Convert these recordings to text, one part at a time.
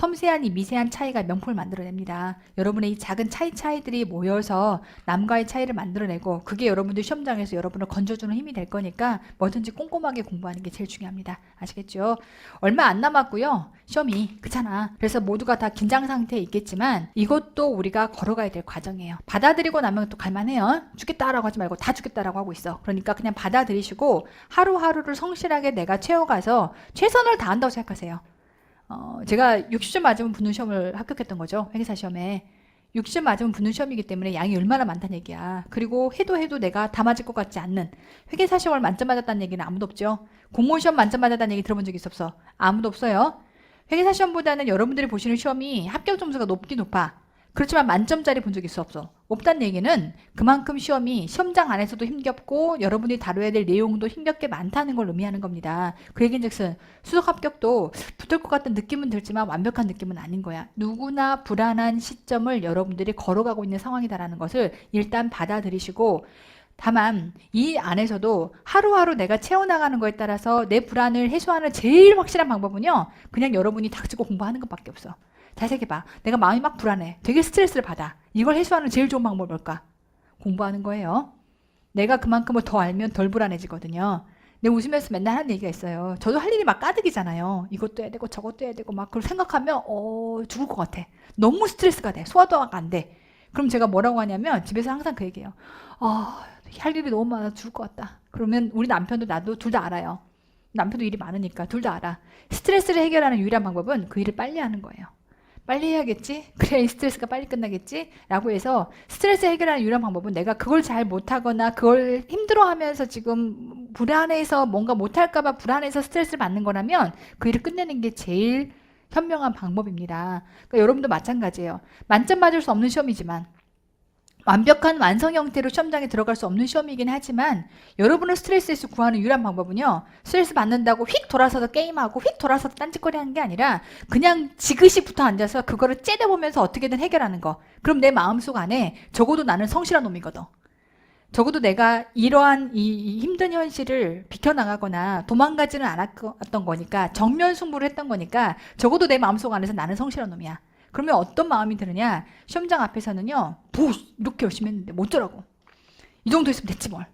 섬세한 이 미세한 차이가 명품을 만들어냅니다. 여러분의 이 작은 차이 차이들이 모여서 남과의 차이를 만들어내고 그게 여러분들 시험장에서 여러분을 건져주는 힘이 될 거니까 뭐든지 꼼꼼하게 공부하는 게 제일 중요합니다. 아시겠죠? 얼마 안 남았고요. 시험이 그렇잖아. 그래서 모두가 다 긴장 상태에 있겠지만 이것도 우리가 걸어가야 될 과정이에요. 받아들이고 나면 또 갈만해요. 죽겠다라고 하지 말고 다 죽겠다라고 하고 있어. 그러니까 그냥 받아들이시고 하루하루를 성실하게 내가 채워가서 최선을 다한다고 생각하세요. 어, 제가 60점 맞으면 붙는 시험을 합격했던 거죠. 회계사 시험에. 60점 맞으면 붙는 시험이기 때문에 양이 얼마나 많다는 얘기야. 그리고 해도 해도 내가 다 맞을 것 같지 않는 회계사 시험을 만점 맞았다는 얘기는 아무도 없죠. 공무원 시험 만점 맞았다는 얘기 들어본 적 있어? 아무도 없어요. 회계사 시험보다는 여러분들이 보시는 시험이 합격 점수가 높긴 높아. 그렇지만 만점짜리 본적 있어 없어? 없다는 얘기는 그만큼 시험이 시험장 안에서도 힘겹고 여러분이 다뤄야 될 내용도 힘겹게 많다는 걸 의미하는 겁니다. 그 얘기인즉슨 수석 합격도 붙을 것 같은 느낌은 들지만 완벽한 느낌은 아닌 거야. 누구나 불안한 시점을 여러분들이 걸어가고 있는 상황이다라는 것을 일단 받아들이시고 다만 이 안에서도 하루하루 내가 채워나가는 거에 따라서 내 불안을 해소하는 제일 확실한 방법은요. 그냥 여러분이 닥치고 공부하는 것밖에 없어. 잘 생각해봐. 내가 마음이 막 불안해. 되게 스트레스를 받아. 이걸 해소하는 제일 좋은 방법이 뭘까? 공부하는 거예요. 내가 그만큼을 더 알면 덜 불안해지거든요. 내 웃으면서 맨날 하는 얘기가 있어요. 저도 할 일이 막 가득이잖아요. 이것도 해야 되고 저것도 해야 되고 막 그걸 생각하면 어 죽을 것 같아. 너무 스트레스가 돼. 소화도 안 돼. 그럼 제가 뭐라고 하냐면 집에서 항상 그 얘기해요. 아, 할 일이 너무 많아 죽을 것 같다. 그러면 우리 남편도 나도 둘 다 알아요. 남편도 일이 많으니까 둘 다 알아. 스트레스를 해결하는 유일한 방법은 그 일을 빨리 하는 거예요. 빨리 해야겠지? 그래야 이 스트레스가 빨리 끝나겠지? 라고 해서 스트레스 해결하는 유일한 방법은 내가 그걸 잘 못하거나 그걸 힘들어하면서 지금 불안해서 뭔가 못할까봐 불안해서 스트레스를 받는 거라면 그 일을 끝내는 게 제일 현명한 방법입니다. 그러니까 여러분도 마찬가지예요. 만점 맞을 수 없는 시험이지만 완벽한 완성 형태로 시험장에 들어갈 수 없는 시험이긴 하지만 여러분을 스트레스에서 구하는 유일한 방법은요. 스트레스 받는다고 휙 돌아서서 게임하고 휙 돌아서서 딴짓거리 하는 게 아니라 그냥 지그시 붙어 앉아서 그거를 째려보면서 어떻게든 해결하는 거. 그럼 내 마음속 안에 적어도 나는 성실한 놈이거든. 적어도 내가 이러한 이, 이 힘든 현실을 비켜나가거나 도망가지는 않았던 거니까 정면 승부를 했던 거니까 적어도 내 마음속 안에서 나는 성실한 놈이야. 그러면 어떤 마음이 드느냐? 시험장 앞에서는요, 뭐 이렇게 열심히 했는데 못 저라고. 이 정도 했으면 됐지 뭘.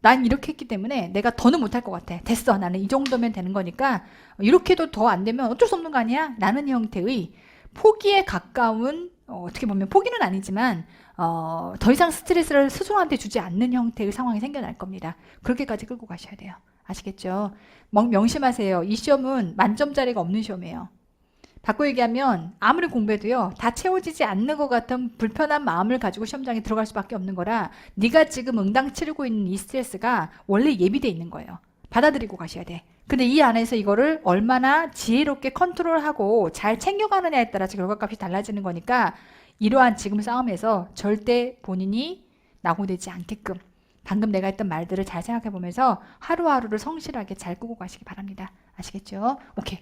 난 이렇게 했기 때문에 내가 더는 못할 것 같아. 됐어. 나는 이 정도면 되는 거니까 이렇게도 더 안 되면 어쩔 수 없는 거 아니야? 라는 형태의 포기에 가까운 어, 어떻게 보면 포기는 아니지만 어, 더 이상 스트레스를 스스로한테 주지 않는 형태의 상황이 생겨날 겁니다. 그렇게까지 끌고 가셔야 돼요. 아시겠죠? 명, 명심하세요. 이 시험은 만점짜리가 없는 시험이에요. 바꿔 얘기하면 아무리 공부해도요 다 채워지지 않는 것 같은 불편한 마음을 가지고 시험장에 들어갈 수밖에 없는 거라 네가 지금 응당 치르고 있는 이 스트레스가 원래 예비돼 있는 거예요. 받아들이고 가셔야 돼. 근데 이 안에서 이거를 얼마나 지혜롭게 컨트롤하고 잘 챙겨가느냐에 따라서 결과값이 달라지는 거니까 이러한 지금 싸움에서 절대 본인이 낙오되지 않게끔 방금 내가 했던 말들을 잘 생각해 보면서 하루하루를 성실하게 잘 꾸고 가시기 바랍니다. 아시겠죠? 오케이